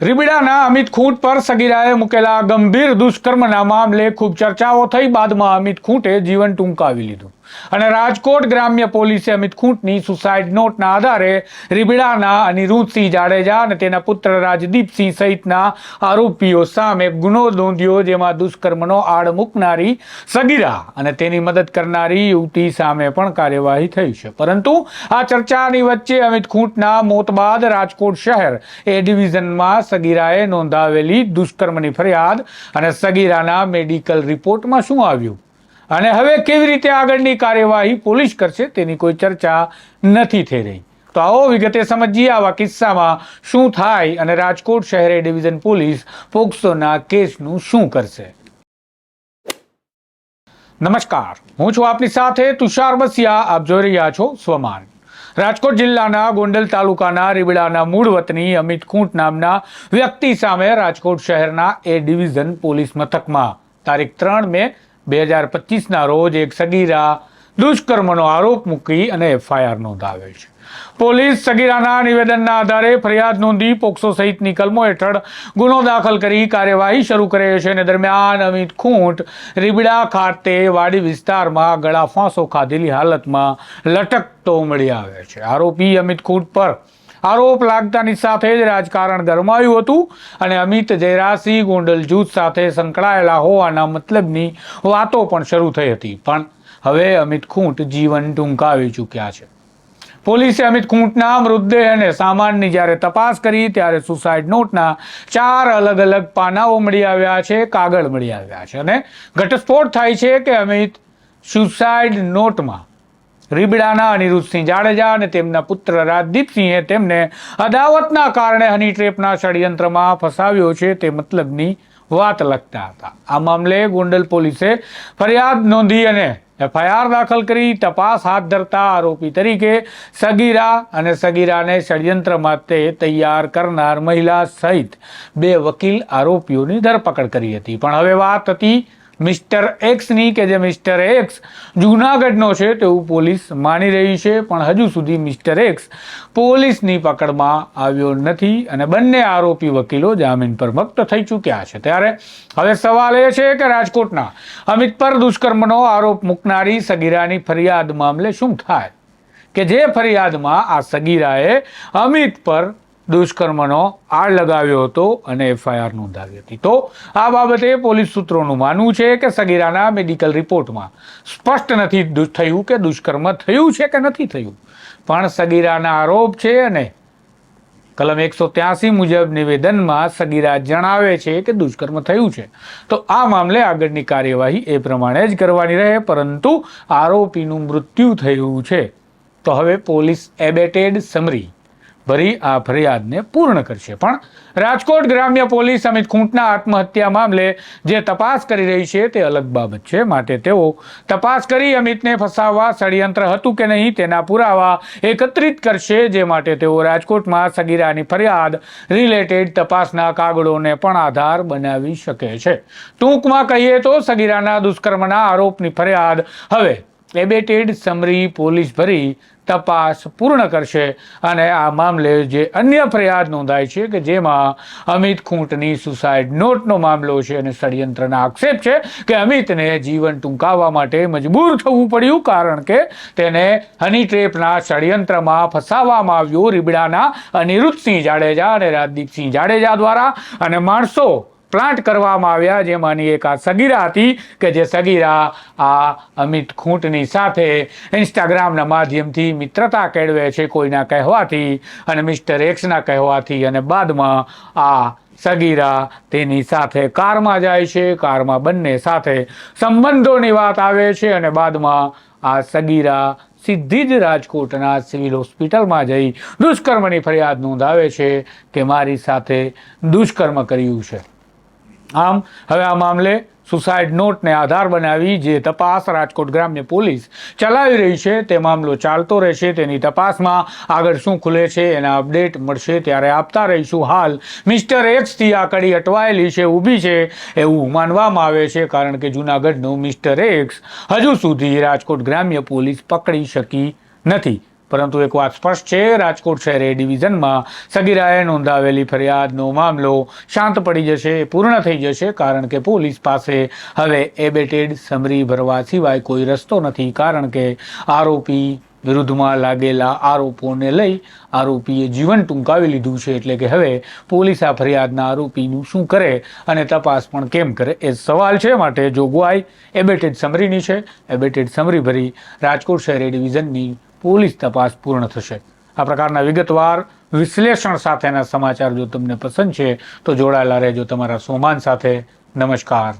રીબીડાના અમિત ખૂંટ પર સગીરાએ મૂકેલા ગંભીર દુષ્કર્મના મામલે ખૂબ ચર્ચાઓ થઈ બાદમાં અમિત ખૂંટે જીવન ટૂંકાવી લીધું. અને રાજકોટ ગ્રામ્ય પોલીસે અમિત ખૂંટની સુસાઇડ નોટના આધારે રીબડાના અનિરુદ્ધસિંહ જાડેજા અને તેના પુત્ર રાજદીપસિંહ સહિતના આરોપીઓ સામે ગુનો નોંધ્યો, જેમાં દુષ્કર્મનો આડ મૂકનારી સગીરા અને તેની મદદ કરનારી યુવતી સામે પણ કાર્યવાહી થઈ છે. પરંતુ આ ચર્ચાની વચ્ચે અમિત ખૂંટના મોત બાદ રાજકોટ શહેર એ ડિવિઝનમાં સગીરાએ નોંધાવેલી દુષ્કર્મની ફરિયાદ અને સગીરાના મેડિકલ રિપોર્ટમાં શું આવ્યું? અને હવે કેવી રીતે આગળની કાર્યવાહી પોલીસ કરશે તેની કોઈ ચર્ચા નથી થઈ રહી. તો આવો વિગતે સમજીએ આવા કિસ્સામાં શું થાય અને રાજકોટ શહેરે ડિવિઝન પોલીસ પોક્સોના કેસનું શું કરશે. નમસ્કાર, હું છું આપની સાથે તુષાર બસિયા, આપ જોઈ રહ્યા છો સ્વમાન. રાજકોટ જિલ્લાના ગોંડલ તાલુકાના રીબડાના મૂળ વતની અમિત ખૂંટ નામના વ્યક્તિ સામે રાજકોટ શહેરના એ ડિવિઝન પોલીસ મથકમાં તારીખ ત્રણ મે બે હજાર પચીસના રોજ એક સગીરા દુષ્કર્મનો આરોપ મૂકી અને એફઆઈઆર નોંધાવેલ છે. પોલીસ સગીરાના નિવેદનના આધારે ફરિયાદ નોંધી પોક્સો સહિતની કલમો હેઠળ ગુનો દાખલ કરી કાર્યવાહી શરૂ કરે છે અને દરમિયાન અમિત ખૂંટ, રીબડા ખાતે વાડી વિસ્તારમાં ગળા ફાંસો ખાધેલી હાલતમાં લટકતો મળી આવે છે. આરોપી અમિત ખૂંટ પર આરોપ લાગતાની સાથે જ રાજકારણ ગરમાયું હતું અને અમિત જયરાસિંહ ગોંડલ જૂથ સાથે સંકળાયેલા હોવાના મતલબની વાતો પણ શરૂ થઈ હતી. પણ હવે અમિત ખૂંટ જીવન ટૂંકાવી ચૂક્યા છે. પોલીસે અમિત ખૂંટના મૃતદેહ અને સામાનની જ્યારે તપાસ કરી ત્યારે સુસાઇડ નોટના ચાર અલગ અલગ પાનાઓ મળી આવ્યા છે, કાગળ મળી આવ્યા છે અને ઘટસ્ફોટ થાય છે કે અમિત સુસાઇડ નોટમાં રીબડાના અનિરુદ્ધસિંહ જાડેજા અને તેમના પુત્ર રાજદીપસિંહે તેમને અદાવતના કારણે હની ટ્રેપના ષડયંત્રમાં ફસાવ્યો છે તે મતલબની વાત લખતા હતા. આ મામલે ગોંડલ પોલીસે ફરિયાદ નોંધી અને એફઆઈઆર દાખલ કરી તપાસ હાથ ધરતા આરોપી તરીકે સગીરા અને સગીરાને ષડયંત્ર માટે તૈયાર કરનાર મહિલા સહિત બે વકીલ આરોપીઓની ધરપકડ કરી હતી. પણ હવે વાત હતી મિસ્ટર એક્સની કે જે મિસ્ટર એક્સ જૂનાગઢનો છે તેવું પોલીસ માની રહી છે, પણ હજુ સુધી મિસ્ટર એક્સ પોલીસની પકડમાં આવ્યો નથી અને બંને આરોપી વકીલો જામીન પર મુક્ત થઈ ચૂક્યા છે. ત્યારે હવે સવાલ એ છે કે રાજકોટના અમિત પર દુષ્કર્મનો આરોપ મૂકનારી સગીરાની ફરિયાદ મામલે શું થાય? કે જે ફરિયાદમાં આ સગીરાએ અમિત પર દુષ્કર્મનો આળ લગાવ્યો હતો અને એફઆઈઆર નોંધાવી હતી. તો આ બાબતે પોલીસ સૂત્રોનું માનવું છે કે સગીરાના મેડિકલ રિપોર્ટમાં સ્પષ્ટ નથી થયું કે દુષ્કર્મ થયું છે કે નથી થયું. પણ સગીરાના આરોપ છે અને કલમ એકસો ત્યાસી મુજબ નિવેદનમાં સગીરા જણાવે છે કે દુષ્કર્મ થયું છે. તો આ મામલે આગળની કાર્યવાહી એ પ્રમાણે જ કરવાની રહે, પરંતુ આરોપીનું મૃત્યુ થયું છે. તો હવે પોલીસ એબેટેડ સમરી. ભરી આ ફરિયાદને પૂર્ણ કરશે. પણ રાજકોટ ગ્રામ્ય પોલીસ અમિત ખૂંટના આત્મહત્યા મામલે જે તપાસ કરી રહી છે તે અલગ બાબત છે. માટે તેઓ તપાસ કરી અમિતને ફસાવવા, ષડયંત્ર હતું કે નહીં તેના પુરાવા એકત્રિત કરશે. જે માટે તેઓ રાજકોટમાં સગીરાની ફરિયાદ રિલેટેડ તપાસના કાગળોને પણ આધાર બનાવી શકે છે. ટૂંકમાં કહીએ તો સગીરાના દુષ્કર્મના આરોપની ફરિયાદ હવે એબેટેડ સમરી પોલીસ ભરી તપાસ પૂર્ણ કરશે. અને આ મામલે જે અન્ય ફરિયાદ નોંધાય છે કે જેમાં અમિત ખૂંટની સુસાઇડ નોટનો મામલો છે અને ષડયંત્રના આક્ષેપ છે કે અમિતને જીવન ટૂંકાવવા માટે મજબૂર થવું પડ્યું કારણ કે તેને હની ટ્રેપના ષડયંત્રમાં ફસાવવામાં આવ્યું રીબડાના અનિરુદ્ધસિંહ જાડેજા અને રાજદીપસિંહ જાડેજા દ્વારા. અને માણસો પ્લાન્ટ કરવામાં આવ્યા જેમાંની એક આ સગીરા હતી, કે જે સગીરા આ અમિત ખૂંટની સાથે ઇન્સ્ટાગ્રામના માધ્યમથી મિત્રતા કેળવે છે કોઈના કહેવાથી અને મિસ્ટર એક્સના કહેવાથી અને બાદમાં આ સગીરા તેની સાથે કારમાં જાય છે, કારમાં બંને સાથે સંબંધોની વાત આવે છે અને બાદમાં આ સગીરા સીધી જ રાજકોટના સિવિલ હોસ્પિટલમાં જઈ દુષ્કર્મની ફરિયાદ નોંધાવે છે કે મારી સાથે દુષ્કર્મ કર્યું છે. આમ, હવે આ મામલે સુસાઇડ નોટને આધાર બનાવી જે તપાસ રાજકોટ ગ્રામ્ય પોલીસ ચલાવી રહી છે, તે મામલો ચાલતો રહેશે, તેની તપાસમાં આગળ શું ખુલે છે, એના અપડેટ મળશે, ત્યારે આપતા રહીશું હાલ. મિસ્ટર એક્સથી આ કડી અટવાયેલી છે, ઊભી છે, એવું માનવામાં આવે છે, કારણ કે જૂનાગઢનું મિસ્ટર એક્સ હજુ સુધી રાજકોટ ગ્રામ્ય પોલીસ પકડી શકી નથી. પરંતુ એક વાત સ્પષ્ટ છે, રાજકોટ શહેર એ ડિવિઝનમાં સગીરાએ નોંધાવેલી ફરિયાદનો મામલો શાંત પડી જશે, પૂર્ણ થઈ જશે, કારણ કે પોલીસ પાસે હવે એબેટેડ સમરી ભરવા સિવાય કોઈ રસ્તો નથી, કારણ કે આરોપી વિરુદ્ધમાં લાગેલા આરોપોને લઈ આરોપીએ જીવન ટૂંકાવી લીધું છે, એટલે કે હવે પોલીસ આ ફરિયાદના આરોપીનું શું કરે અને તપાસ પણ કેમ કરે એ સવાલ છે, માટે જોગવાઈ એબેટેડ સમરીની છે, એબેટેડ સમરી ભરી રાજકોટ શહેર ડિવિઝનની પોલીસ તપાસ પૂર્ણ થશે. આ પ્રકારના વિગતવાર વિશ્લેષણ સાથેના સમાચાર જો તમને પસંદ છે, તો જોડાયેલા રહેજો તમારા સોમાન સાથે. નમસ્કાર.